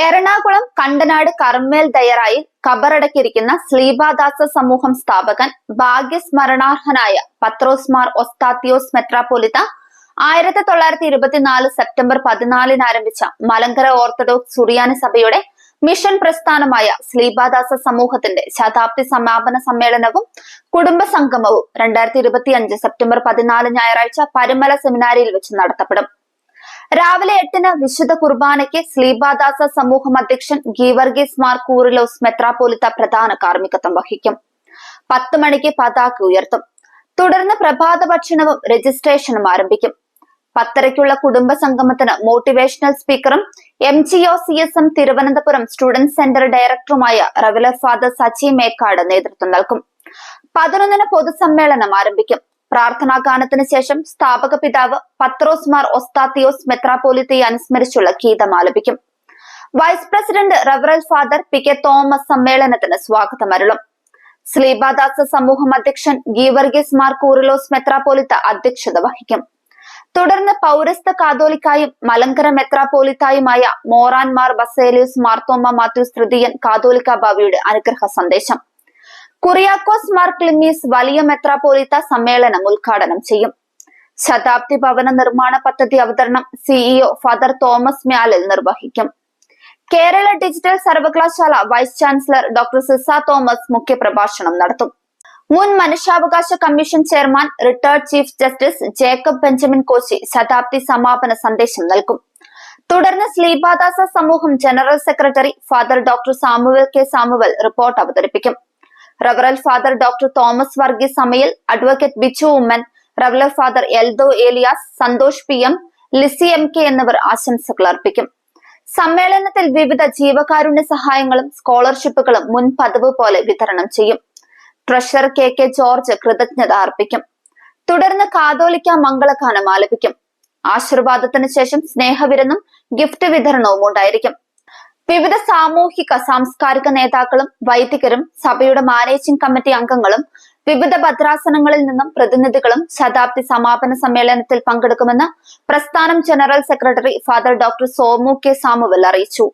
എറണാകുളം കണ്ടനാട് കർമ്മേൽ ദയറായിൽ കബറടക്കിയിരിക്കുന്ന സ്ലീബാദാസ സമൂഹം സ്ഥാപകൻ ഭാഗ്യസ്മരണാർഹനായ പത്രോസ് മാർ ഒസ്താത്തിയോസ് മെത്രാപ്പൊലിത്ത ആയിരത്തി തൊള്ളായിരത്തി ഇരുപത്തിനാല് സെപ്റ്റംബർ പതിനാലിന് ആരംഭിച്ച മലങ്കര ഓർത്തഡോക്സ് സുറിയാനി സഭയുടെ മിഷൻ പ്രസ്ഥാനമായ സ്ലീബാദാസ സമൂഹത്തിന്റെ ശതാബ്ദി സമാപന സമ്മേളനവും കുടുംബ സംഗമവും രണ്ടായിരത്തി ഇരുപത്തി അഞ്ച് സെപ്റ്റംബർ പതിനാല് ഞായറാഴ്ച പരുമല സെമിനാരിയിൽ വെച്ച് നടത്തപ്പെടും. രാവിലെ എട്ടിന് വിശുദ്ധ കുർബാനയ്ക്ക് സ്ലീബാദാസ സമൂഹം അധ്യക്ഷൻ ഗീവർഗീസ് മാർ കൂറിലോസ് മെത്രാപോലിത്ത പ്രധാന കാർമ്മികത്വം വഹിക്കും. പത്ത് മണിക്ക് പതാക ഉയർത്തും. തുടർന്ന് പ്രഭാത ഭക്ഷണവും രജിസ്ട്രേഷനും ആരംഭിക്കും. പത്തരയ്ക്കുള്ള കുടുംബ സംഗമത്തിന് മോട്ടിവേഷണൽ സ്പീക്കറും M G O C S M Thiruvananthapuram student centre ഡയറക്ടറുമായ റവലർ ഫാദർ സച്ചി മേക്കാട് നേതൃത്വം നൽകും. പതിനൊന്നിന് പൊതുസമ്മേളനം ആരംഭിക്കും. പ്രാർത്ഥനാ ഗാനത്തിന് ശേഷം സ്ഥാപക പിതാവ് പത്രോസ് മാർ ഒസ്താത്തിയോസ് മെത്രാപോലിത്തയെ അനുസ്മരിച്ചുള്ള ഗീതം ആലപിക്കും. വൈസ് പ്രസിഡന്റ് റവറൽ ഫാദർ പി കെ തോമസ് സമ്മേളനത്തിന് സ്വാഗതം അരുളും. സ്ലീബാദാസ സമൂഹം അധ്യക്ഷൻ ഗീവർഗീസ് മാർ കൂറിലോസ് മെത്രാപോലിത്ത അധ്യക്ഷത വഹിക്കും. തുടർന്ന് പൗരസ്ത കാതോലിക്കായും മലങ്കര മെത്രാപോലിത്തായുമായ മോറാൻ മാർ ബസേലിയസ് മാർത്തോമ മാത്യു തൃതീയൻ കാതോലിക്ക ബാബിയുടെ അനുഗ്രഹ സന്ദേശം. കുറിയാക്കോസ് മാർ ക്ലിമീസ് വലിയ മെത്രാപോലിത്ത സമ്മേളനം ഉദ്ഘാടനം ചെയ്യും. ശതാബ്ദി ഭവന നിർമ്മാണ പദ്ധതി അവതരണം സിഇഒ ഫാദർ തോമസ് മ്യാലിൽ നിർവഹിക്കും. കേരള ഡിജിറ്റൽ സർവകലാശാല vice chancellor doctor Ciza Thomas മുഖ്യപ്രഭാഷണം നടത്തും. മുൻ മനുഷ്യാവകാശ commission chairman retired chief justice Jacob Benjamin Koshy ശതാബ്ദി സമാപന സന്ദേശം നൽകും. തുടർന്ന് സ്ലീപാദാസ സമൂഹം general secretary father doctor Samuel K Samuel report അവതരിപ്പിക്കും. റവറൽ ഫാദർ ഡോക്ടർ തോമസ് വർഗീസ് സമയിൽ advocate Bichu Oommen റവറൽ father Eldo Elias Santhosh P M Lizy M K എന്നിവർ ആശംസകൾ അർപ്പിക്കും. സമ്മേളനത്തിൽ വിവിധ ജീവകാരുണ്യ സഹായങ്ങളും സ്കോളർഷിപ്പുകളും മുൻ പതിവ് പോലെ വിതരണം ചെയ്യും. ട്രഷറർ കെ കെ ജോർജ് കൃതജ്ഞത അർപ്പിക്കും. തുടർന്ന് കാതോലിക്ക മംഗളഗാനം ആലപിക്കും. ആശീർവാദത്തിന് ശേഷം സ്നേഹവിരുന്നും ഗിഫ്റ്റ് വിതരണവും ഉണ്ടായിരിക്കും. വിവിധ സാമൂഹിക സാംസ്കാരിക നേതാക്കളും വൈദികരും സഭയുടെ മാനേജിംഗ് കമ്മിറ്റി അംഗങ്ങളും വിവിധ ഭദ്രാസനങ്ങളിൽ നിന്നും പ്രതിനിധികളും ശതാബ്ദി സമാപന സമ്മേളനത്തിൽ പങ്കെടുക്കുമെന്ന് പ്രസ്ഥാനം general secretary father doctor Somu K Samuel അറിയിച്ചു.